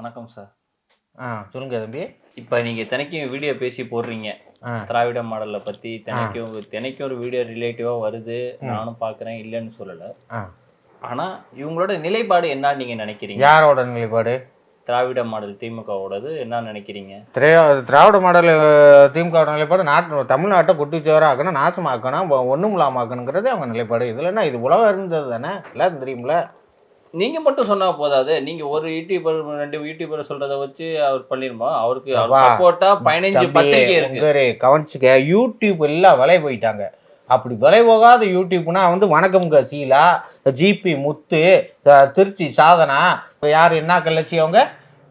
வணக்கம் சார் ஆ சொல்லுங்க தம்பி. இப்போ நீங்கள் தினைக்கும் வீடியோ பேசி போடுறீங்க. திராவிட மாடலை பற்றி தினைக்கும் தினைக்கும் ஒரு வீடியோ ரிலேட்டிவாக வருது. நானும் பார்க்குறேன் இல்லைன்னு சொல்லலை. ஆனால் இவங்களோட நிலைப்பாடு என்ன நீங்கள் நினைக்கிறீங்க? யாரோட நிலைப்பாடு? திராவிட மாடல் திமுகவோடது என்ன நினைக்கிறீங்க? திராவிட மாடல் திமுக நிலைப்பாடு நாட்டு தமிழ்நாட்டை குட்டிச்சோராக்கணும் நாசமாக்கணும் ஒன்றும் இல்லாமாக்கணுங்கிறது அவங்க நிலைப்பாடு. இதில் என்ன இது உலகம் இருந்தது தானே? எல்லாரும் தெரியுமில்ல நீங்கள் மட்டும் சொன்னால் போதாது. நீங்கள் ஒரு யூடியூபர் ரெண்டு யூடியூபர் சொல்கிறத வச்சு அவர் பண்ணிருமா? அவருக்கு சப்போர்ட்டாக பதினஞ்சு பத்திரிகை இருக்கு. உங்க கவனிச்சுக்க யூடியூப் எல்லாம் விலை போயிட்டாங்க. அப்படி விலை போகாத யூடியூப்னா வந்து வணக்கம்ங்க சீலா ஜிபி முத்து திருச்சி சாதனா யார் என்ன கள்ளச்சி அவங்க?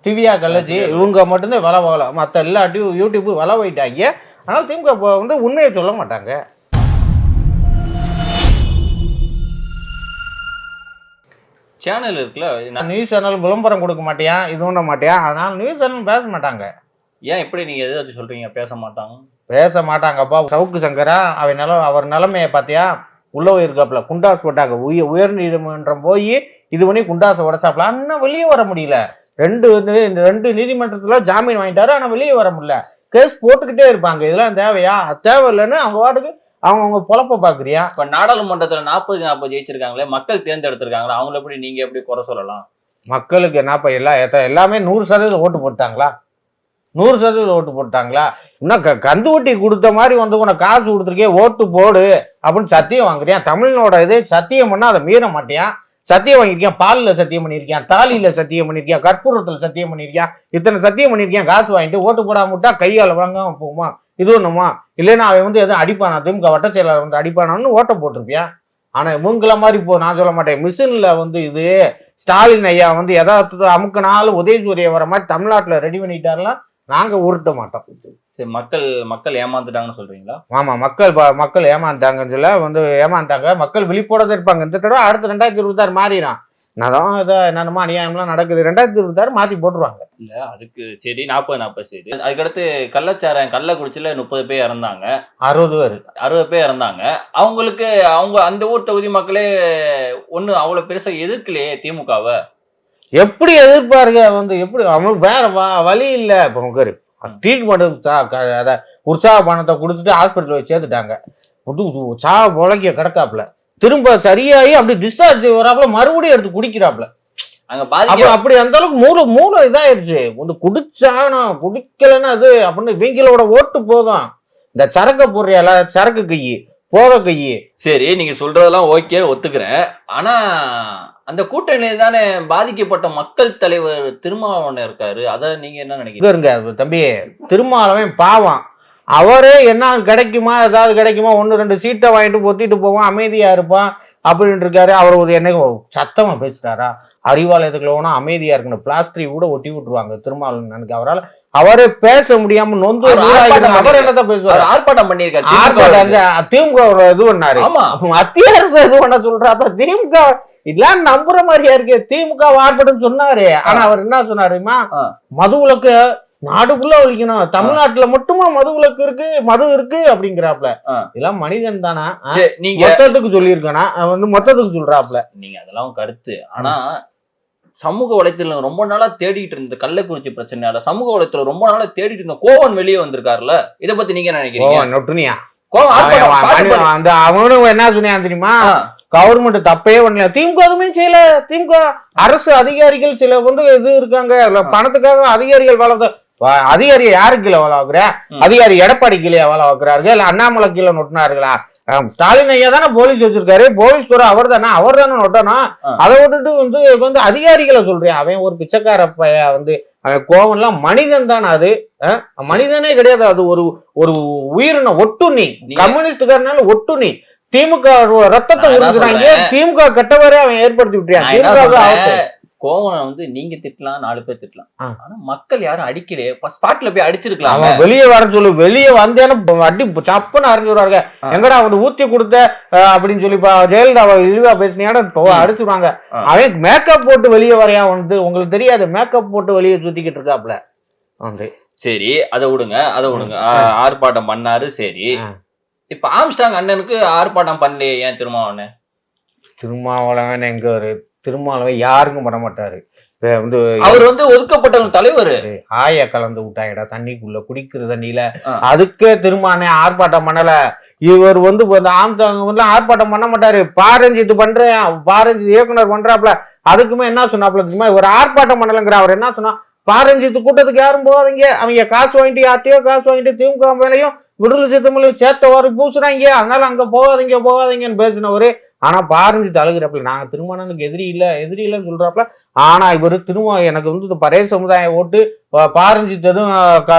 திவ்யா கள்ளச்சி இவங்க மட்டும்தான் விலை போகல. மற்ற எல்லா டியூ யூடியூப் விலை போயிட்டாங்க. ஆனால் திமுக இப்போ வந்து உண்மையை சொல்ல மாட்டாங்க. சேனல் இருக்குல்ல நான் நியூஸ் சேனல் விளம்பரம் கொடுக்க மாட்டியா? இது பண்ண மாட்டியா? அதனால நியூஸ் சேனல் பேச மாட்டாங்க. ஏன் எப்படி நீங்கள் எதை சொல்கிறீங்க பேச மாட்டாங்க. பேச மாட்டாங்கப்பா. சவுக்கு சங்கரா அவன் நில அவர் நிலைமையை பார்த்தியா? உள்ள இருக்காப்புல குண்டாஸ் போட்டாங்க. உய உயர் நீதிமன்றம் போய் இது பண்ணி குண்டாசை உடச்சாப்புல. ஆனால் வெளியே வர முடியல. ரெண்டு வந்து இந்த ரெண்டு நீதிமன்றத்துல ஜாமீன் வாங்கிட்டாரு ஆனால் வெளியே வர முடியல. கேஸ் போட்டுக்கிட்டே இருப்பாங்க. இதெல்லாம் தேவையா? அது தேவையில்லைன்னு அவங்க வாட்டுக்கு அவங்க அவங்க பொழப்ப பார்க்குறியா இப்போ நாடாளுமன்றத்தில் நாற்பது நாற்பது ஜெயிச்சிருக்காங்களே மக்கள் தேர்ந்தெடுத்திருக்காங்களா அவங்கள எப்படி நீங்கள் எப்படி குறை சொல்லலாம்? மக்களுக்கு என்னப்பா எல்லா எல்லாமே நூறு சதவீதம் ஓட்டு போட்டாங்களா? நூறு சதவீதம் ஓட்டு போட்டாங்களா? இன்னும் க கந்து வட்டி கொடுத்த மாதிரி வந்து உனக்கு காசு கொடுத்துருக்கே ஓட்டு போடு அப்படின்னு சத்தியம் வாங்குறியான் தமிழனோட இது சத்தியம் பண்ணா அதை மீற மாட்டியான் சத்தியம் வாங்கியிருக்கியான் பாலில் சத்தியம் பண்ணியிருக்கியான் தாலியில் சத்தியம் பண்ணியிருக்கியான் கற்பூரத்தில் சத்தியம் பண்ணியிருக்கியான் இத்தனை சத்தியம் பண்ணியிருக்கியான் காசு வாங்கிட்டு ஓட்டு போடாம விட்டா கையால் வாங்காம போகுமா? இது ஒண்ணுமா? இல்லைன்னா அவன் வந்து எதுவும் அடிப்பானா? திமுக வட்ட செயலாளர் வந்து அடிப்பானான்னு ஓட்ட போட்டிருப்பியான் ஆனா இவங்கள மாதிரி இப்போ நான் சொல்ல மாட்டேன். மிஷின்ல வந்து இது ஸ்டாலின் ஐயா வந்து எதாவது அமுக்கினாலும் உதயசூரிய வர மாதிரி தமிழ்நாட்டுல ரெடி பண்ணிட்டாருலாம் நாங்க உருட்ட மாட்டோம். சரி மக்கள் மக்கள் ஏமாந்துட்டாங்கன்னு சொல்றீங்களா? ஆமா மக்கள் மக்கள் ஏமாந்தாங்கன்னு சொல்ல வந்து ஏமாந்தாங்க. மக்கள் விழிப்போட இருப்பாங்க. இந்த தடவை அடுத்த ரெண்டாயிரத்தி இருபத்தாறு மாறிடும். நான் தான் இதை என்னென்னமோ அநியாயம்லாம் நடக்குது. ரெண்டாயிரத்தி இருபத்தாறு மாத்தி போட்டுருவாங்க. இல்ல அதுக்கு சரி நாற்பது நாற்பது சரி அதுக்கடுத்து கள்ளச்சாரம் கள்ளக்குறிச்சியில முப்பது பேர் இறந்தாங்க. அறுபது பேர். அறுபது பேர் இறந்தாங்க. அவங்களுக்கு அவங்க அந்த ஊர் தொகுதி மக்களே ஒண்ணு அவ்வளவு பெருசா எதிர்க்கலையே திமுகவை. எப்படி எதிர்ப்பாருங்க வந்து எப்படி? அவங்களுக்கு வேற வழி இல்லை. இப்போ உங்க ட்ரீட்மெண்ட் அதை உற்சாக பணத்தை கொடுத்துட்டு ஹாஸ்பிட்டல் வச்சு சேர்த்துட்டாங்க. சா பொழைக்க கிடக்காப்புல. திரும்ப சரியாகி அப்படி டிஸ்சார்ஜ் வராப்புல மறுபடியும் எடுத்து குடிக்கிறாப்புல. அங்க பாதிக்க அப்படி அந்த அளவுக்கு மூளை மூளை இதாயிருச்சு. வந்து குடிச்சா நான் குடிக்கலன்னா அது அப்படின்னு இவங்களோட ஓட்டு போதும். இந்த சரக்கு போடுறியால சரக்கு கையி போத கையி சரி நீங்க சொல்றதெல்லாம் ஓகே ஒத்துக்கிறேன். ஆனா அந்த கூட்டணி தானே பாதிக்கப்பட்ட மக்கள் தலைவர் திருமாவளவன் இருக்காரு. அத நீங்க என்ன நினைக்கிறீங்க? தம்பி. திருமாவளவன் பாவம். அவரே என்ன கிடைக்குமா? ஏதாவது கிடைக்குமா? ஒன்று ரெண்டு சீட்டை வாங்கிட்டு பொத்திட்டு போவான் அமைதியா இருப்பான் அப்படின்னு இருக்காரு. அவர் ஒரு என்ன சத்தமா பேசுறாரா அறிவாலயத்துக்குள்ள போனா அமைதியா இருக்கணும் பிளாஸ்டிக் கூட ஒட்டி விட்டுருவாங்க திருமாவளவன் எனக்கு அவரால் அவரே பேச முடியாம நொந்து அவர் என்னதான் பேசுவார்? ஆர்ப்பாட்டம் பண்ணியிருக்காரு. ஆர்ப்பாட்டம் திமுக இது பண்ணாரு. மத்திய அரசு இது பண்ண சொல்றாப்ப திமுக இதெல்லாம் நம்புற மாதிரியா இருக்கு? திமுக ஆர்ப்பாட்டம் சொன்னாரு. ஆனா அவர் என்ன சொன்னாரு தெரியுமா ஆ. மது விலக்கு நாடுக்குள்ள ஒழிக்கணும். தமிழ்நாட்டுல மட்டுமா மது விலக்கு இருக்கு? மது இருக்கு அப்படிங்கிறாப்ல. இதெல்லாம் மனிதன் தானா? நீங்க மொத்தத்துக்கு சொல்லியிருக்கானா? வந்து மொத்தத்துக்கு சொல்றாப்ல. நீங்க அதெல்லாம் கருத்து. ஆனா சமூக வலைத்தளம் ரொம்ப நாளா தேடிட்டு இருந்த கள்ளக்குறிச்சி பிரச்சனையால சமூக வலைத்தளம் ரொம்ப நாளா தேடிட்டு இருந்த கோவன் வெளியே வந்திருக்காருல்ல இத பத்தி நீங்க நினைக்கிறீங்க? நொட்டுனியா? அந்த அவனும் என்ன சொன்னான் தெரியுமா? கவர்மெண்ட் தப்பே பண்ணல. திமுக எதுவுமே செய்யல. திமுக அரசு அதிகாரிகள் சில வந்து இது இருக்காங்க. பணத்துக்காக அதிகாரிகள் வளர்த்த அதிகாரி யாரு கீழே வேலை ம். அதிகாரி எடப்பாடி கீழே வேலை வைக்கிறார்கள் இல்ல அண்ணாமலை கீழே நொட்டினார்களா ஸ்டாலின் ஐயா தானே போலீஸ் வச்சிருக்காரு. போலீஸ் துறை அவர் தானே அவர் தானே நொட்டணும். அதை விட்டுட்டு வந்து இப்ப வந்து அதிகாரிகளை சொல்றேன். அவன் ஒரு பிச்சைக்கார பைய வந்து அவன் கோவம்லாம் மனிதன் தானே அது? மனிதனே கிடையாது. அது ஒரு ஒரு உயிரின ஒட்டுண்ணி. கம்யூனிஸ்டுக்காரனால ஒட்டுண்ணி. திமுக ரத்தத்தை உறிஞ்சுறாங்க? திமுக கெட்டவரே அவன் ஏற்படுத்தி விட்டுறான் திமுக கோவனை வந்து நீங்க திட்டலாம் நாலு பேர் திட்டலாம். ஆனா மக்கள் யாரும் அடிக்கலையே ஸ்பாட்ல போய் அடிச்சிருக்கலாம். அவன் வெளியே வர சொல்லு. வெளியே வந்தேன்னு அடி சப்புன்னு அறிஞ்சுடுவாங்க ஆ. எங்கடா அவன் ஊத்தி கொடுத்த அப்படின்னு சொல்லி ஜெயலலிதா இழிவா பேசினியாட. அடிச்சுடுவாங்க. அவன் மேக்கப் போட்டு வெளியே வரையா வந்து உங்களுக்கு தெரியாது மேக்கப் போட்டு வெளியே சுத்திக்கிட்டு இருக்காப்ல. வந்து. சரி அதை விடுங்க அதை விடுங்க. ஆர்ப்பாட்டம் பண்ணாரு சரி. இப்ப ஆம்ஸ்டாங் அண்ணனுக்கு ஆர்ப்பாட்டம் பண்ணலையே ஏன் திருமாவளவன்? திருமாவளவன் எங்க ஒரு திருமாவளவன் யாருக்கும் பண்ண மாட்டாரு வந்து அவர் வந்து ஒதுக்கப்பட்டவங்க தலைவர். ஆய கலந்து விட்டாங்கடா தண்ணிக்குள்ள குடிக்கிற தண்ணியில. அதுக்கே திரும்பானே ஆர்ப்பாட்டம் பண்ணல. இவர் வந்து இப்ப இந்த ஆம்தாங்க ஆர்ப்பாட்டம் பண்ண மாட்டாரு. பாரஞ்சித்து பண்றேன் பாரஞ்சித் இயக்குனர் பண்றாப்ல. அதுக்குமே என்ன சொன்னாப்ல தெரியுமா? இவர் ஆர்ப்பாட்டம் பண்ணலங்கிற அவர் என்ன சொன்னா பாரஞ்சித்து கூட்டத்துக்கு யாரும் போகாதீங்க. அவங்க காசு வாங்கிட்டு யார்ட்டையோ காசு வாங்கிட்டு திமுக மேலையும் விடுதலை சித்தமிழையும் சேர்த்தவாறு பூசுறாங்க. அதனால அங்க போகாதீங்க போகாதீங்கன்னு பேசினவரு ஆனா பாரஞ்சித்து அழுகிறப்பல நாங்க திருமணனுக்கு எதிரி இல்ல எதிரி இல்லைன்னு சொல்றாப்புல ஆனா இவர் திரும்ப எனக்கு வந்து இந்த பழைய சமுதாயம் ஓட்டு பாரஞ்சித்ததும்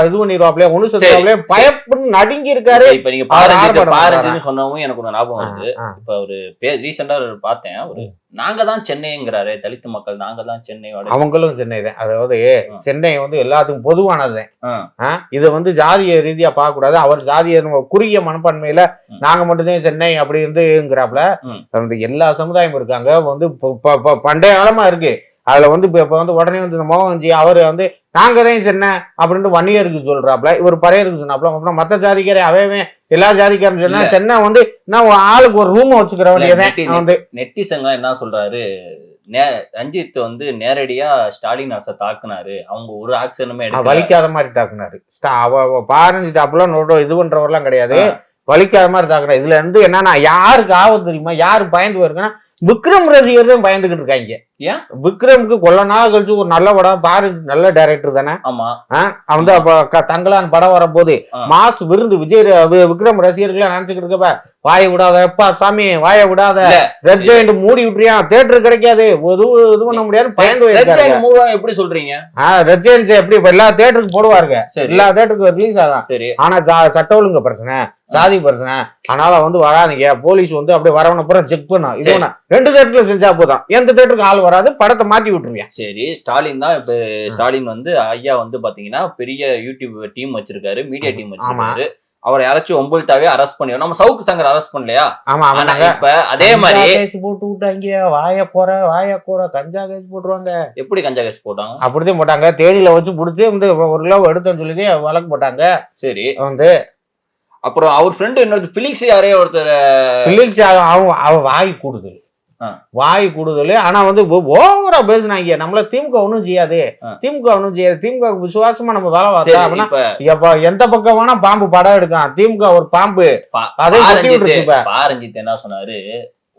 இது பண்ணிடுவாப்ல ஒண்ணு சொல்லுவாப்ல பயப்பட்டு நடுங்கி இருக்காரு இப்ப நீங்க பாரஞ்சின்னு சொன்னவும் எனக்கு ஒரு ஞாபகம் வருது. இப்ப அவரு ரீசெண்டா பார்த்தேன். ஒரு நாங்க தான் சென்னைங்கிறாரு தலித் மக்கள் நாங்க தான் சென்னை. அவங்களும் சென்னை தான் அதாவது. சென்னை வந்து எல்லாத்துக்கும் பொதுவானது ஆ. இதை வந்து ஜாதிய ரீதியா பார்க்க கூடாது அவர் ஜாதிய குறுகிய மனப்பான்மையில. நாங்க மட்டும்தான் சென்னை அப்படி ம். அந்த எல்லா சமுதாயமும் இருக்காங்க. வந்து பண்டைய காலமா இருக்கு. அதுல வந்து இப்ப இப்ப வந்து உடனே வந்து இந்த மோகன்ஜி அவரு வந்து நாங்க தான் சென்னை அப்படின்ட்டு வன்னியருக்கு சொல்றாப்ல. இவர் பறையருக்கு சொன்னாப்ல. அப்புறம் மத்த ஜாதிக்காரே அவன் எல்லா ஜாதிக்காரன் சொன்னா இல்ல. சென்னை வந்து நான் ஆளுக்கு ஒரு ரூம் வச்சுக்கிற வேண்டியதான் வந்து நெட்டிசங்க என்ன சொல்றாரு? நே- ரஞ்சித் வந்து நேரடியா ஸ்டாலின் அரசை தாக்குனாரு. அவங்க ஒரு ஆக்ஷனுமே வலிக்காத மாதிரி தாக்குனாரு. அவ பாரஞ்சிட்டு அப்பெல்லாம் நோட்டோ இது பண்றவரெல்லாம் கிடையாது. வலிக்காத மாதிரி தாக்குறாரு இதுல இருந்து என்னன்னா யாருக்கு ஆபத்து தெரியுமா? யாரு பயந்து வருதுன்னா விக்ரம் ரசிகர் தான் பயந்துகிட்டு இருக்காங்க ஏன்? விக்ரமுக்கு கொல்ல நாள் கழிச்சு ஒரு நல்ல படம் பாரு நல்ல டைரக்டர் தானே ஆமா? அவன் அப்ப தங்கலான் படம் வரப்போது ஆ. மாஸ் விருந்து விஜய் விக்ரம் ரசிகர்களா நினைச்சுக்கிட்டு இருக்கப்ப வாய விடாத. எப்பா சாமி வாய விடாத. ரெட் ஜெயண்ட் மூடி விட்டுறியா? தேட்டர் கிடைக்காது. இது இது பண்ண முடியாது. பயந்து எப்படி சொல்றீங்க? ரெட் ஜெயண்ட் எப்படி எல்லா தேட்டருக்கு போடுவாருங்க. எல்லா தேட்டருக்கு ரிலீஸ் ஆகும் சரி. ஆனா சட்ட ஒழுங்கு பிரச்சனை சாதி பிரச்சனை. அதனால வந்து வராதீங்க. போலீஸ் வந்து அப்படியே வரவன பூரா செக் பண்ணும். இது. ஒண்ணு. ரெண்டு தேட்டர்ல செஞ்சா போதும். எந்த தேட்டருக்கு ஆள் வராது. படத்தை மாத்தி விட்டுருவியா சரி. ஸ்டாலின் தான் இப்ப ஸ்டாலின் வந்து ஐயா வந்து பாத்தீங்கன்னா பெரிய யூடியூப் டீம் வச்சிருக்காரு. மீடியா டீம் வச்சிருக்காரு. அவரை யாராச்சும் ஒம்பல்ட்டாவே அரெஸ்ட் பண்ணி நம்ம சவுக்கு சங்கர் அரெஸ்ட் பண்ணலையா? ஆமா ஆனா ஆமாங்க இப்ப அதே மாதிரி கேஸ் போட்டு விட்டாங்க. வாய போற வாய போற கஞ்சா கேஸ் போட்டுருவாங்க. எப்படி கஞ்சா கேஸ் போட்டாங்க? அப்படிதான் போட்டாங்க. தேனியில வச்சு புடிச்சு வந்து ஒரு கிலோ எடுத்தேன்னு சொல்லி வழக்கு போட்டாங்க. சரி. வந்து அப்புறம் அவர் ஃப்ரெண்டு இன்னொரு பிலிக்ஸ் யாரையோ ஒருத்தர் பிள்ளைக்கு அவன் அவன் வாய் கூடுதல் ஆ. வாய் கூடுதல் ஆனா வந்து ஓவரா பேசுனாங்க நம்மள திமுக ஒண்ணும் செய்யாது. திமுக ஒண்ணும் செய்யாது. திமுக விசுவாசமா நம்ம வேலை பார்த்தா அப்படின்னா எந்த பக்கம் வேணா பாம்பு படம் எடுக்கான் திமுக ஒரு பாம்பு. அதே. பாரஞ்சித் என்ன சொன்னாரு?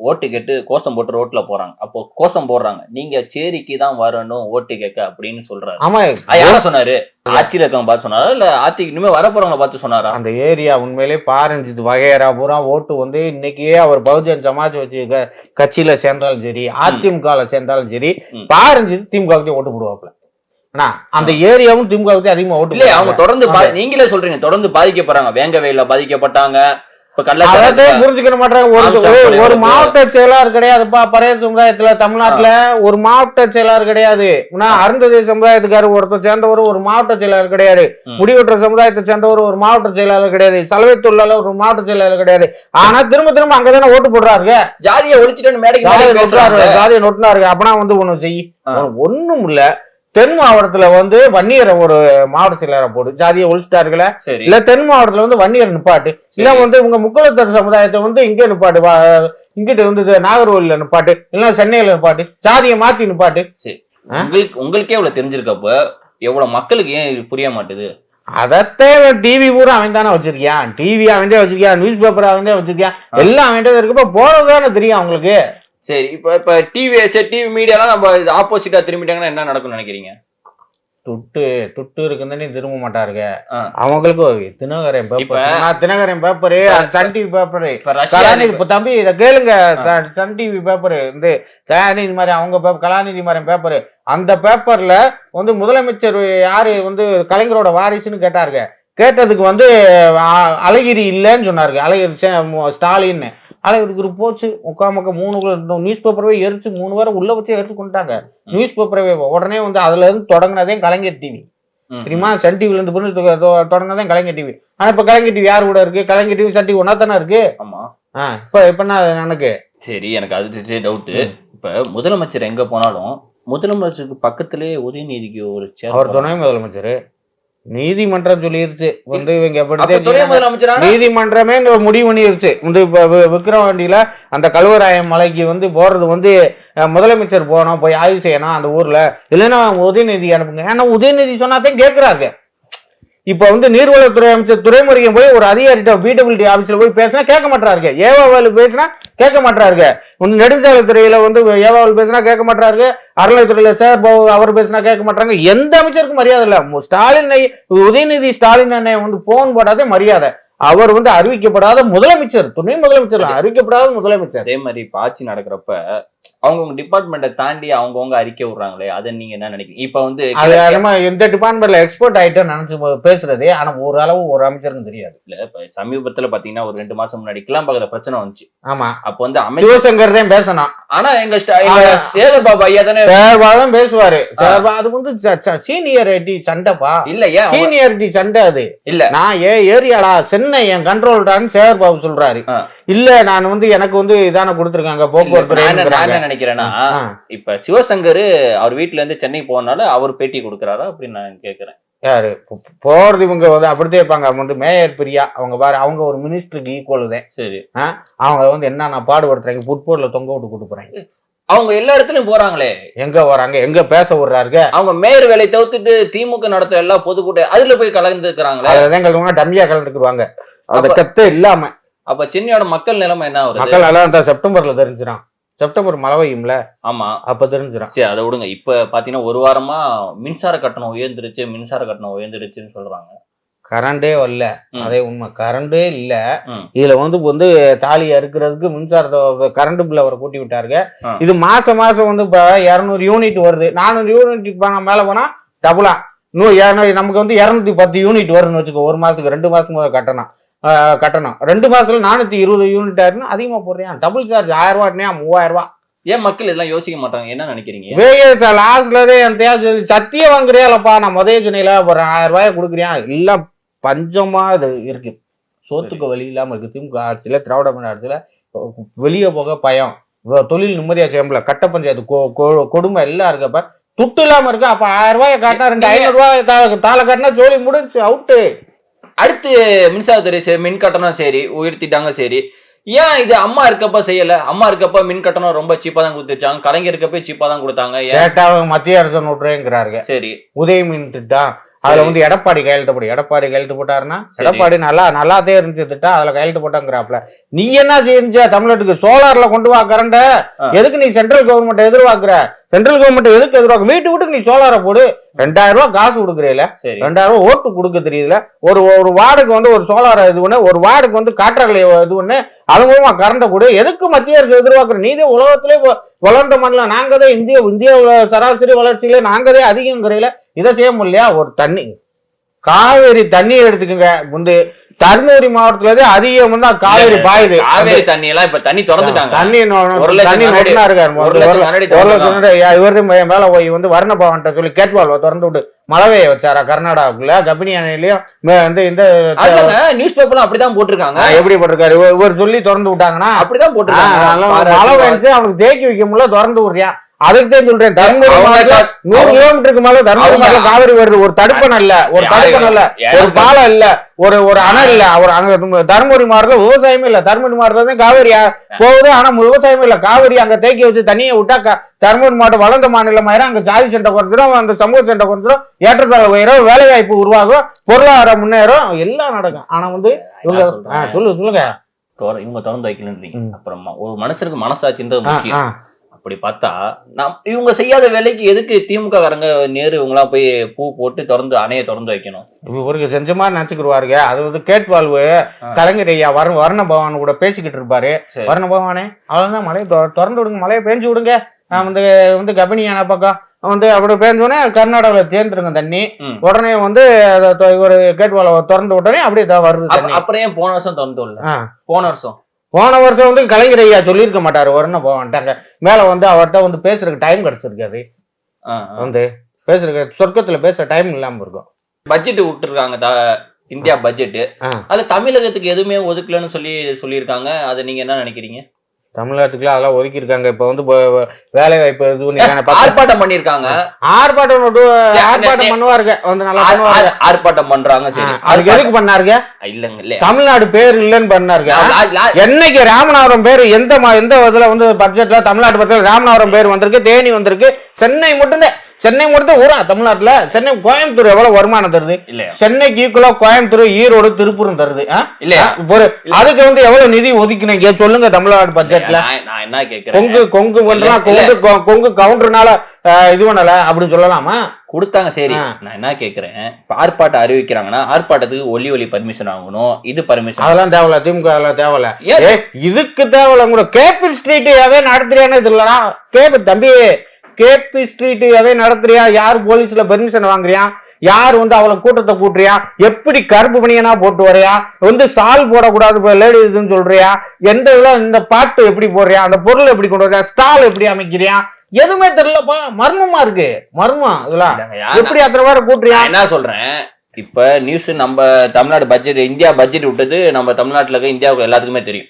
ஓட்டு கேட்டு கோஷம் போட்டு ரோட்ல போறாங்க. அப்போ கோஷம் போடுறாங்க. நீங்க சேரிக்கு தான் வரணும் ஓட்டு கேட்க அப்படின்னு சொல்றாரு. ஆமா யார சொன்னாரு? ஆட்சியில இருக்கவங்க பார்த்து சொன்னாரா? இல்ல ஆட்சி இனிமே வரப்போறவங்கள பார்த்து சொன்னாரா? அந்த ஏரியா உண்மையிலே பாரஞ்சித் வகையரா பூரா ஓட்டு வந்து இன்னைக்கே அவர் பகுஜன் சமாஜ் வச்சு கட்சியில சேர்ந்தாலும் சரி அதிமுகல சேர்ந்தாலும் சரி. பாரஞ்சித் திமுகவுக்கு ஓட்டு போடுவாப்ல ஆனா அந்த ஏரியாவும் திமுகவுக்கு அதிகமா ஓட்டு இல்ல அவங்க. தொடர்ந்து பா- நீங்களே சொல்றீங்க தொடர்ந்து பாதிக்கப்படுறாங்க. வேங்கவேல பாதிக்கப்பட்டாங்க. புரிஞ்சுக்க மாட்டாங்க. ஒரு. மாவட்ட செயலாளர் கிடையாதுப்பா. பறைய சமுதாயத்துல தமிழ்நாட்டுல ஒரு மாவட்ட செயலாளர் கிடையாது. அருந்ததி சமுதாயத்துக்காரு ஒருத்தர் சேர்ந்தவர் ஒரு மாவட்ட செயலாளர் கிடையாது. முடிவெற்ற சமுதாயத்தை சேர்ந்தவர் ஒரு மாவட்ட செயலாளர் கிடையாது. சலவை தொழிலாளர் ஒரு மாவட்ட செயலாளர் கிடையாது. ஆனா திரும்ப திரும்ப அங்கதானே ஓட்டு போடுறாருங்க. ஜாதியை ஒழிச்சிட்டு மேடைக்கு ஜாதியை நொட்டினாருங்க. அப்பனா வந்து ஒண்ணு செய். ஒண்ணும் இல்ல தென் மாவட்டத்துல வந்து வன்னியரை ஒரு மாவட்ட செயலாளரை போடு ஜாதியை ஒழிச்சிட்டாருங்களே. சரி. இல்ல தென் மாவட்டத்துல வந்து வன்னியர் நிப்பாட்டு. இல்ல. வந்து உங்க முக்குளத்தர் சமுதாயத்தை வந்து இங்க நிப்பாட்டு இங்கிட்டு வந்து நாகர்கோவில்ல நிப்பாட்டு இல்ல சென்னையில நிப்பாட்டு ஜாதியை மாத்தி நிப்பாட்டு? உங்களுக்கு உங்களுக்கே இவ்வளவு தெரிஞ்சிருக்கப்ப எவ்வளவு மக்களுக்கு ஏன் இது புரிய மாட்டுது? அதத்தே டிவி பூரா அவன் தானே வச்சிருக்கியான். டிவி அவன் வச்சிருக்கியான் நியூஸ் பேப்பர் அவன் வச்சிருக்கியான். எல்லாம் அவன் இருக்கப்ப போறதுதானே தெரியும் அவங்களுக்கு. சரி இப்ப இப்ப டிவி டிவி மீடியாலாம் நம்ம ஆப்போசிட்டா திரும்பிட்டாங்கன்னா என்ன நடக்கும்னு நினைக்கிறீங்க? துட்டு துட்டு இருக்குன்னு திரும்ப மாட்டாருங்க. அவங்களுக்கு Dinakaran paper Dinakaran paper Sun TV paper Kalanidhi தம்பி இத கேளுங்க. சன் டிவி பேப்பர் இந்த கலாநிதி மாதிரி அவங்க பேப்பர் கலாநிதி மாதிரி பேப்பர் அந்த பேப்பர்ல வந்து முதலமைச்சர் யாரு? வந்து கலைஞரோட வாரிசுன்னு கேட்டாருங்க. கேட்டதுக்கு வந்து அழகிரி இல்லைன்னு சொன்னாருங்க. அழகிரி சே- மு- ஸ்டாலின் அழகிரி போச்சு. உட்காமக்க மூணு நியூஸ் பேப்பரவே எரிச்சு மூணு பேரை உள்ள வச்சு எரிச்சு கொண்டுட்டாங்க. நியூஸ் பேப்பரவே உடனே வந்து அதுல இருந்து தொடங்கினதே கலைஞர் டிவி. தெரியுமா? சன் டிவில இருந்து புரிஞ்சு தொடங்கினதே கலைஞர் டிவி ஆனா இப்ப கலைஞர் டிவி யார் கூட இருக்கு? கலைஞர் டிவி சன் டிவி ஒன்னா தானே இருக்கு? ஆமா. ஆ, இப்ப இப்ப என்ன எனக்கு? சரி எனக்கு அது டவுட் இப்ப முதலமைச்சர் எங்க போனாலும் முதலமைச்சருக்கு பக்கத்திலே உதயநிதிக்கு ஒரு அவர். துணை முதலமைச்சர். நீதிமன்றம் சொல்லிருச்சு. வந்து இவங்க நீதிமன்றமே முடிவு பண்ணிருச்சு. வந்து விக்கிரவாண்டியில அந்த கல்வராயம் மலைக்கு வந்து போறது வந்து முதலமைச்சர் போகணும் போய் ஆய்வு செய்யணும் அந்த ஊர்ல. இல்லைன்னா உதயநிதி அனுப்புங்க. ஏன்னா உதயநிதி சொன்னாதான் கேட்கறாங்க இப்ப வந்து நீர்வளத்துறை அமைச்சர் துறைமுறையும் போய் ஒரு அதிகாரிட்ட பிடபிள்யூடி ஆபீஸ்ல போய் பேசினா கேட்க மாட்டாருங்க. ஏவாவில் பேசினா கேட்க மாட்டாருங்க. வந்து நெடுஞ்சாலைத்துறையில வந்து ஏவாவில் பேசினா கேட்க மாட்டாருங்க. அறநிலைத்துறையில சார் பாபு அவர் பேசினா கேட்க மாட்டாங்க எந்த அமைச்சருக்கும் மரியாதை இல்ல. ஸ்டாலின் உதயநிதி ஸ்டாலின் அண்ணன் வந்து போன் போடாதே மரியாதை. அவர் வந்து அறிவிக்கப்படாத முதலமைச்சர். துணை முதலமைச்சர் அறிவிக்கப்படாத முதலமைச்சர். அதே மாதிரி இப்ப ஆட்சி நடக்கிறப்ப அவங்கவுங்க டிபார்ட்மெண்ட்டை தாண்டி அவங்கவுங்க அறிக்கை விடுறாங்களே அதை நீங்க என்ன நினைக்கிறீங்க? இப்ப வந்து நம்ம எந்த டிபார்ட்மெண்ட்ல எக்ஸ்போர்ட் ஆயிட்டோம் நினைச்சு பேசுறதே ஆனா ஒரு அளவு ஒரு அமைச்சருக்கும் தெரியாது. இல்ல, இப்ப சமீபத்துல பாத்தீங்கன்னா ஒரு ரெண்டு மாசம் முன்னாடி கிளாம்பாக்கல பிரச்சனை வந்துச்சு. ஆமா. அப்ப வந்து சிவசங்கர் தான் பேசணும். ஆனா எங்க சேகர் பாபு ஐயா தானே சேர்பா தான் பேசுவாரு. சேர்பா அது வந்து சீனியரிட்டி சண்டைப்பா இல்ல ஏன் அவங்க- சீனியரிட்டி சண்டை அது. இல்ல. நான் ஏ ஏரியாடா சென்னை என் கண்ட்ரோல்டான்னு சேகர் பாபு சொல்றாரு. இல்ல நான் வந்து எனக்கு வந்து இதான கொடுத்துருக்காங்க போக்குவரத்து நான் என்ன- நினைக்கிறேன்னா. இப்ப சிவசங்கர் அவர் வீட்டுல இருந்து சென்னை போனால அவர் பேட்டி கொடுக்கறாரா அப்படின்னு நான் கேக்குறேன். யாரு? போ- போறது இவங்க வந்து அப்படித்தான் இருப்பாங்க. அவங்க வந்து மேயர் பிரியா. அவங்க பாரு அவங்க ஒரு மினிஸ்டருக்கு ஈக்குவல் தான். சரி. அவங்க வந்து என்னென்ன பாடுபடுத்துறாங்க புட்போர்ட்ல தொங்க விட்டு கூட்டு போறாங்க அவங்க எல்லா இடத்துலயும் போறாங்களே? எங்க வராங்க? எங்க பேச விடுறாருங்க? அவங்க மேயர் வேலையை தவிர்த்துட்டு திமுக நடத்த எல்லா பொதுக்கூட்டம் அதுல போய் கலந்துக்கிறாங்களே? கலந்துவாங்க டம்மியா கலந்துக்குவாங்க அந்த கத்தை இல்லாம. அப்ப சென்னையோட மக்கள் நிலைமை என்ன வருது மக்கள் எல்லாம் இந்த செப்டம்பர்ல தெரிஞ்சிடும் செப்டம்பர் மழை பெய்யும்ல ஆமா. அப்ப தெரிஞ்சிடும் சரி அதை விடுங்க. இப்ப பாத்தீங்கன்னா ஒரு வாரமா மின்சார கட்டணம் உயர்ந்துருச்சு மின்சார கட்டணம் உயர்ந்துருச்சுன்னு சொல்றாங்க. கரண்டே வரல. அதே உண்மை. கரண்டே இல்ல. இதுல வந்து வந்து தாலி அறுக்கிறதுக்கு மின்சாரத்தை கரண்ட் பில் அவரை கூட்டி விட்டாருங்க. இது மாசம் மாசம் வந்து இப்ப இரநூறு யூனிட் வருது. நானூறு யூனிட் மேல போனா டபுளா இன்னும் நமக்கு வந்து இரநூத்தி பத்து யூனிட் வருதுன்னு வச்சுக்கோ. ஒரு மாசத்துக்கு ரெண்டு மாசத்துக்கு கட்டணும். கட்டணும். ரெண்டு மாசத்துல நானூத்தி இருபது யூனிட் ஆயிருந்தா அதிகமா போடுறேன் டபுள் சார்ஜ் ஆயிரம் ரூபாய்னா மூவாயிரம் ரூபாய் ஏன் மக்கள் இதெல்லாம் யோசிக்க மாட்டாங்க? என்ன நினைக்கிறீங்க? வேகேசா லாஸ்ட்லதே என் தேவை சத்தியம் வாங்குறியாலப்பா நான் முதய சொன்னையில ஒரு ஆயிரம் ரூபாய் கொடுக்குறியா? இல்ல பஞ்சமா இது இருக்கு. சோத்துக்கு வழி இல்லாம இருக்கு. திமுக ஆட்சியில திராவிட மாடல் ஆட்சியில வெளியே போக பயம். தொழில் நிம்மதியா செய்ய முடியல. கட்ட பஞ்சாயத்து கொடுமை எல்லாம் இருக்கப்ப துட்டு இல்லாம இருக்கு. அப்ப ஆயிரம் ரூபாய் காட்டினா ரெண்டு ஐநூறு ரூபாய் தாளை காட்டினா ஜோலி முடிஞ்சு அவுட்டு அடுத்து மின்சாரத்துறை சரி மின் கட்டணம் சரி உயர்த்திட்டாங்க சரி. ஏன் இது அம்மா இருக்கப்ப செய்யல? அம்மா இருக்கப்ப மின் கட்டணம் ரொம்ப சீப்பா தான் கொடுத்துருச்சாங்க கலைஞர் இருக்கப்ப சீப்பா தான் கொடுத்தாங்க. மத்திய அரசு நோட்டுறேங்கிறாருங்க. சரி. உதயமின் திட்டம் அதுல. வந்து எடப்பாடி கையெழுத்து போடு. எடப்பாடி கையெழுத்து போட்டாருன்னா. எடப்பாடி நல்லா நல்லாதே இருந்துச்சு திட்டம் அதுல கையெழுத்து போட்டாங்கிறாப்ல நீ என்ன செஞ்ச தமிழ்நாட்டுக்கு? சோலார்ல கொண்டு வா கரண்ட. எதுக்கு நீ சென்ட்ரல் கவர்மெண்ட் எதிர்பார்க்கிற? சென்ட்ரல் கவர்மெண்ட் எதுக்கு எதிர்பார்க்க? வீட்டு வீட்டுக்கு நீ சோலாரை போடு. ரெண்டாயிரம் ரூபாய் காசு கொடுக்குறீல. ரெண்டாயிரம் ரூபாய் ஓட்டு கொடுக்க தெரியல ஒரு ஒரு வார்டுக்கு வந்து ஒரு சோலார் இது ஒண்ணு ஒரு வார்டுக்கு வந்து காற்றாலை இது ஒண்ணு அது மூலமா கரண்ட கொடு. எதுக்கு மத்திய அரசு எதிர்பார்க்கிற? நீதே உலகத்திலே வளர்ந்த மாநிலம் நாங்க தான் இந்திய இந்திய சராசரி வளர்ச்சியில நாங்க தான் அதிகங்கிறீல இதை செய்ய முடியலையா? ஒரு தண்ணி. காவேரி தண்ணியை எடுத்துக்கோங்க. வந்து தருமபுரி மாவட்டத்துல தான் அதிகம் வந்து காவேரி பாயுது. காவேரி தண்ணி எல்லாம் இப்ப தண்ணி திறந்துட்டாங்க. தண்ணி ஒரு தண்ணி. நோட்டினா இருக்காரு ஒரு லட்சம் இவரு மேல போய் வந்து வர்ண பவன்ட்ட சொல்லி கேட்வால் திறந்து விட்டு மழை பெய்ய வச்சாரா கர்நாடகாவுக்குள்ள? கபினி அணையிலயும் வந்து இந்த நியூஸ் பேப்பர்லாம் அப்படிதான் போட்டிருக்காங்க. எப்படி போட்டிருக்காரு? இவர் சொல்லி திறந்து விட்டாங்கன்னா அப்படிதான் போட்டிருக்காங்க. மழை. வந்துச்சு அவனுக்கு தேக்கி வைக்க முடியல திறந்து விடுறியா? அதுக்கு தான் சொல்றேன் தர்மபுரி நூறு கிலோமீட்டருக்கு மேல தர்மபுரி மாவட்டத்துல காவிரி வருது. ஒரு தடுப்பணை இல்ல ஒரு யாரு- தடுப்பணை இல்ல ஒரு பாலம் இல்ல ஒரு ஒரு அணை இல்ல ஒரு அங்க தர்மபுரி மாவட்டத்துல விவசாயமே இல்ல. தர்மபுரி மாவட்டத்துல காவிரி போகுது. ஆனா விவசாயமே இல்ல. காவிரி அங்க தேக்கி வச்சு தண்ணியை விட்டா தர்மபுரி மாவட்டம் வளர்ந்த மாநிலம் ஆயிரும். அங்க ஜாதி சண்டை குறைஞ்சிடும் அந்த சமூக சண்டை குறைஞ்சிடும் ஏற்றத்தாழ் உயரும். வேலை வாய்ப்பு உருவாகும். பொருளாதாரம் முன்னேறும். எல்லாம் நடக்கும். ஆனா வந்து இவங்க. சொல்லு சொல்லுங்க. இவங்க திறந்து வைக்கலன்றீங்க. அப்புறமா ஒரு மனுஷனுக்கு மனசாட்சின்றது முக்கியம். அப்படி பார்த்தா நம் இவங்க செய்யாத வேலைக்கு எதுக்கு திமுக காரங்க நேரு இவங்கலாம் போய் பூ போட்டு திறந்து அணையை திறந்து வைக்கணும்? இவருக்கு செஞ்ச மாதிரி நினைச்சுக்கிடுவாருங்க அது வந்து கேட்வாழ்வு. கலைஞர் ஐயா வர வர்ண பவன் கூட பேசிக்கிட்டு இருப்பாரு. வர்ண பவானே அவ்வளவுதான் மழையை திறந்து விடுங்க மழையை பேஞ்சு விடுங்க. நான் வந்து வந்து கபினியான பக்கம். வந்து அப்படி பேஞ்சோடனே கர்நாடகாவில் சேர்ந்துருங்க தண்ணி. உடனே வந்து ஒரு கேட்வால திறந்து விட்டோடனே அப்படியே வருது அப்புறம் ஏன் போன வருஷம் திறந்து. போன வருஷம். போன வருஷம் வந்து கலைஞர் ஐயா சொல்லியிருக்க மாட்டாரு வர்ண பவன்ட்டாங்க மேல வந்து அவர்கிட்ட வந்து பேசுறதுக்கு டைம் கிடைச்சிருக்காது. வந்து பேசுறதுக்கு சொர்க்கத்துல பேச டைம் இல்லாம இருக்கும். பட்ஜெட் விட்டுருக்காங்க த- இந்தியா பட்ஜெட் ஆ. அது தமிழகத்துக்கு எதுவுமே ஒதுக்கலன்னு சொல்லி சொல்லியிருக்காங்க. அதை நீங்க என்ன நினைக்கிறீங்க? தமிழ்நாட்டுக்குலாம் அதெல்லாம் ஒதுக்கி இருக்காங்க இப்ப வந்து வேலை வாய்ப்பு இது பத்து- ஆர்ப்பாட்டம் பண்ணிருக்காங்க ஆர்ப்பாட்டம் ஆர்ப்பாட்டம் பண்ணுவாருங்க. வந்து நல்லா ஆர்- ஆர்ப்பாட்டம் பண்றாங்க சரி. அதுக்கு எதுக்கு பண்ணாருங்க? இல்லங்க இல்ல தமிழ்நாடு பேர் இல்லைன்னு பண்ணாருங்க. என்னைக்கு ராமநாதபுரம் பேர் எந்த மா- எந்த இதுல வந்து பட்ஜெட்ல தமிழ்நாட்டு பட்ஜெட்ல ராமநாதபுரம் பேர் வந்திருக்கு தேனி வந்திருக்கு சென்னை மட்டும்தான் சென்னை மட்டும் ஊரா தமிழ்நாட்டுல? சென்னை கோயம்புத்தூர் எவ்வளவு வருமானம் தருது? இல்ல சென்னைக்கு ஈக்குவலா கோயம்புத்தூர் ஈரோடு திருப்பூரும் தருது? இல்லையா. ஒரு அதுக்கு வந்து எவ்வளவு நிதி ஒதுக்கினீங்க சொல்லுங்க தமிழ்நாடு பட்ஜெட்ல நான் என்ன கேக்குறேன்? கொங்கு கொங்கு பண்றா இல்ல, கொங்கு கொங்கு கவுண்டர்னால இது பண்ணல அப்படின்னு சொல்லலாமா? கொடுத்தாங்க சரி. நான் என்ன கேக்குறேன்? இப்ப ஆர்ப்பாட்டம் அறிவிக்கிறாங்கன்னா ஆர்ப்பாட்டத்துக்கு ஒலி ஒலி பர்மிஷன் வாங்கணும். இது பர்மிஷன் அதெல்லாம் தேவையில்ல திமுக அதெல்லாம் தேவையில்ல. இதுக்கு தேவையில்ல கூட கேபி ஸ்ட்ரீட் எதை நடத்துறியான்னு இதுலடா கேபி தம்பி கேபி ஸ்ட்ரீட் எதை நடத்துறியா? யார் போலீஸ்ல பெர்மிஷன் வாங்குறியா? யார் வந்து அவளை கூட்டத்தை கூட்டுறியா? எப்படி கருப்பு பணியனா போட்டு வரையா வந்து சால் போடக்கூடாது லேடிஸ்ன்னு சொல்றியா? எந்த இதுல இந்த பாட்டு எப்படி போடுறியா? அந்த பொருள் எப்படி கொண்டு வரியா ஸ்டால் எப்படி அமைக்கிறியா? எதுவுமே தெரியலப்பா. மர்மமா இருக்கு. மர்மம் இதெல்லாம். எப்படி அத்தனை பேரை கூட்டுறியா? என்ன சொல்றேன்? இப்ப நியூஸ் நம்ம தமிழ்நாடு பட்ஜெட் இந்தியா பட்ஜெட் விட்டது நம்ம தமிழ்நாட்டுல இருக்க இந்தியாவுக்கு எல்லாத்துக்குமே தெரியும்.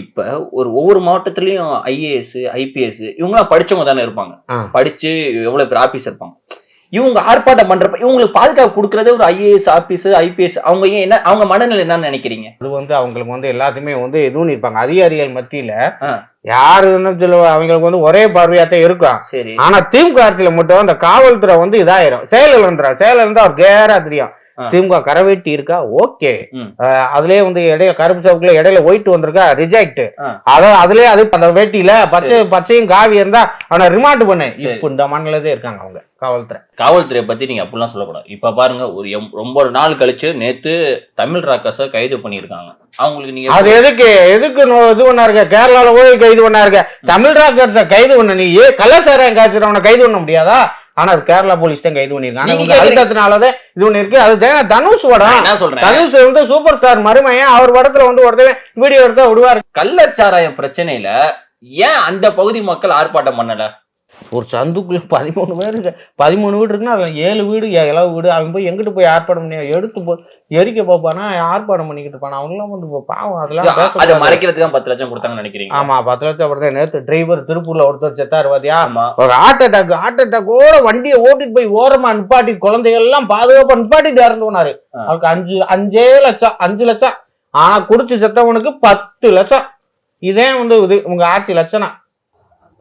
இப்ப ஒரு ஒவ்வொரு மாவட்டத்திலயும் ஐஏஎஸ் ஐபிஎஸ் இவங்கலாம் படிச்சவங்க தானே இருப்பாங்க. படிச்சு எவ்வளவு பேர் ஆபீஸ் இருப்பாங்க. இவங்க ஆர்ப்பாட்டம் பண்றப்ப இவங்களுக்கு பாதுகாப்பு கொடுக்கறதே ஒரு ஐஏஎஸ் ஆபீஸ் ஐபிஎஸ் அவங்க ஏன் என்ன அவங்க மனநிலை என்ன நினைக்கிறீங்க? அது வந்து அவங்களுக்கு வந்து எல்லாத்தையுமே வந்து இதுவும் இருப்பாங்க. அதிகாரிகள் மத்தியில ஆ. யாரு என்ன சொல்லுவா? அவங்களுக்கு வந்து ஒரே பார்வையாத்தான் இருக்கும். சரி. ஆனா திமுக ஆட்சியில மட்டும் அந்த காவல்துறை வந்து இதாயிரும். செயலன்றா செயல் இருந்தா அவர் கேரா தெரியும். திமுக கரவேட்டி இருக்கா? ஓகே. அதுலயே வந்து இடையில கருப்பு சவுக்குல இடையில ஒயிட் வந்திருக்கா? ரிஜெக்ட் ஆ. அத அதுலயே அது அந்த வேட்டியில பச்சை பச்சையும் காவி இருந்தா அவனை ரிமாண்ட் பண்ணு. இப்ப இந்த மண்ணிலதே இருக்காங்க அவங்க. காவல்துறை. காவல்துறையை பத்தி நீங்க அப்படிலாம் சொல்லக்கூடாது. இப்ப பாருங்க ஒரு எம்- ரொம்ப ஒரு நாள் கழிச்சு நேத்து தமிழ் ராக்கர்ஸ கைது பண்ணியிருக்காங்க. அவங்களுக்கு நீங்க அது எதுக்கு? எதுக்கு இது பண்ணாருங்க? கேரளால போய் கைது பண்ணாருங்க. தமிழ் ராக்கர்ஸ கைது பண்ண நீ கலாச்சாரம் காய்ச்சறவனை கைது பண்ண முடியாதா? ஆனா அது கேரளா போலீஸ் தான் கைது பண்ணிருக்காங்க அழுத்தத்தினாலதான் இது ஒண்ணு இருக்கு. அது தனுஷ் படம். தனுஷ் வந்து சூப்பர் ஸ்டார் மருமையன். அவர் படத்துல வந்து ஒருத்தவன் வீடியோ எடுத்தா விடுவாரு. கள்ளச்சாராயம் பிரச்சனையில ஏன் அந்த பகுதி மக்கள் ஆர்ப்பாட்டம் பண்ணல? ஒரு சந்துக்குள்ள பதிமூணு பேர் இருக்கு பதிமூணு வீடு இருக்குன்னா அதுல ஏழு வீடு இளவு வீடு அவன் போய் எங்கிட்டு போய் ஆர்ப்பாட்டம் பண்ணி எடுத்து போ எரிக்க போப்பானா ஆர்ப்பாட்டம் பண்ணிக்கிட்டு இருப்பானா அவங்களாம் வந்து பாவம் அதெல்லாம் அதை. மறைக்கிறதுக்கு பத்து லட்சம் கொடுத்தாங்கன்னு நினைக்கிறீங்க. ஆமா பத்து லட்சம் படத்தை நேத்து டிரைவர் திருப்பூர்ல ஒருத்தர் செத்தாரு பாத்தியா? ஒரு ஹார்ட் அட்டாக் ஹார்ட் அட்டாக்கோட வண்டியை ஓட்டிட்டு போய் ஓரமா நிப்பாட்டி குழந்தைகள் எல்லாம் பாதுகாப்பா நிப்பாட்டிட்டு இறந்து போனாரு. அவருக்கு அஞ்சு அஞ்சே லட்சம் அஞ்சு லட்சம். ஆனா குடிச்சு செத்தவனுக்கு பத்து லட்சம். இதே வந்து இது உங்க ஆட்சி லட்சணம்.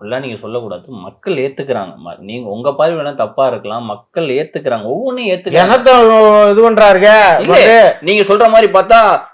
அப்படிலாம் நீங்க சொல்லக்கூடாது. மக்கள் ஏத்துக்கிறாங்க. ம- நீங்க உங்க பார்வை வேணா தப்பா இருக்கலாம். மக்கள் ஏத்துக்கிறாங்க. ஒவ்வொன்றும் ஏத்துக்கிறாங்க. எனத்த இது பண்றாருங்க. இல்ல, நீங்க சொல்ற மாதிரி பார்த்தா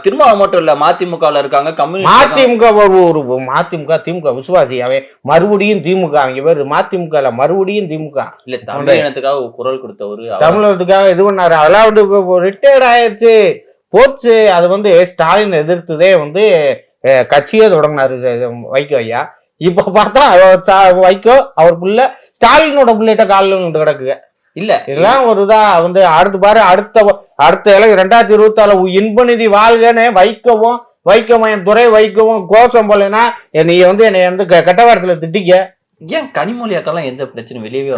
திருமாவளவன் மட்டும் இல்ல மதிமுகல இருக்காங்க கம்யூனிஸ்ட் மதிமுக ஒரு மதிமுக திமுக விசுவாசி அவன் மறுபடியும் திமுக அவங்க பேர் மதிமுக இல்ல மறுபடியும் திமுக. இல்ல தமிழ் இனத்துக்காக ஒரு குரல் கொடுத்தவரு. தமிழகத்துக்காக இது பண்ணாரு. அதெல்லாம் ரிட்டையர்ட் ஆயிடுச்சு. போச்சு. அது வந்து ஸ்டாலின் எதிர்த்ததே வந்து கட்சியே தொடங்கினாரு வைகோ ஐயா. இப்ப பார்த்தா அவர் சா- வைகோ அவர் புள்ள ஸ்டாலினோட பிள்ளைகிட்ட காலில் வந்து கிடக்குங்க. இல்ல. இதெல்லாம் ஒரு இதா வந்து அடுத்து பாரு அடுத்த அடுத்த இலை ரெண்டாயிரத்தி இருபத்தி ஆறு இன்பநிதி வாழ்கன்னு வைக்கவும் வைக்கமயன் துறை வைக்கவும் கோஷம் போலனா நீ வந்து என்னை வந்து கெட்ட வாரத்துல திட்டிக்க. ஏன் கனிமொழி அக்கெல்லாம் எந்த பிரச்சனை வெளியவே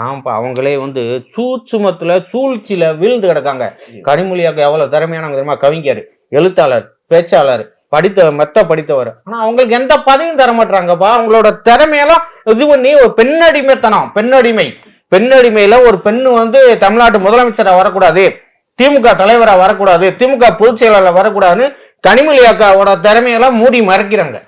ஆமாப்பா, அவங்களே வந்து சூட்சுமத்துல சூழ்ச்சியில வீழ்ந்து கிடக்காங்க. கனிமொழியாக்க எவ்வளவு திறமையானவங்க தெரியுமா? கவிஞர் எழுத்தாளர் பேச்சாளர். படித்த மெத்த படித்தவர். ஆனா அவங்களுக்கு எந்த பதவியும் தர மாட்டாங்கப்பா அவங்களோட திறமையெல்லாம் இது பண்ணி ஒரு பெண்ணடிமைத்தனம் பெண்ணடிமை. பெண்ணடிமையில ஒரு பெண்ணு வந்து தமிழ்நாட்டு முதலமைச்சரா வரக்கூடாது திமுக தலைவரா வரக்கூடாது திமுக பொதுச் செயலாளர் வரக்கூடாதுன்னு கனிமொழி அக்காவோட திறமையெல்லாம் மூடி மறைக்கிறாங்க.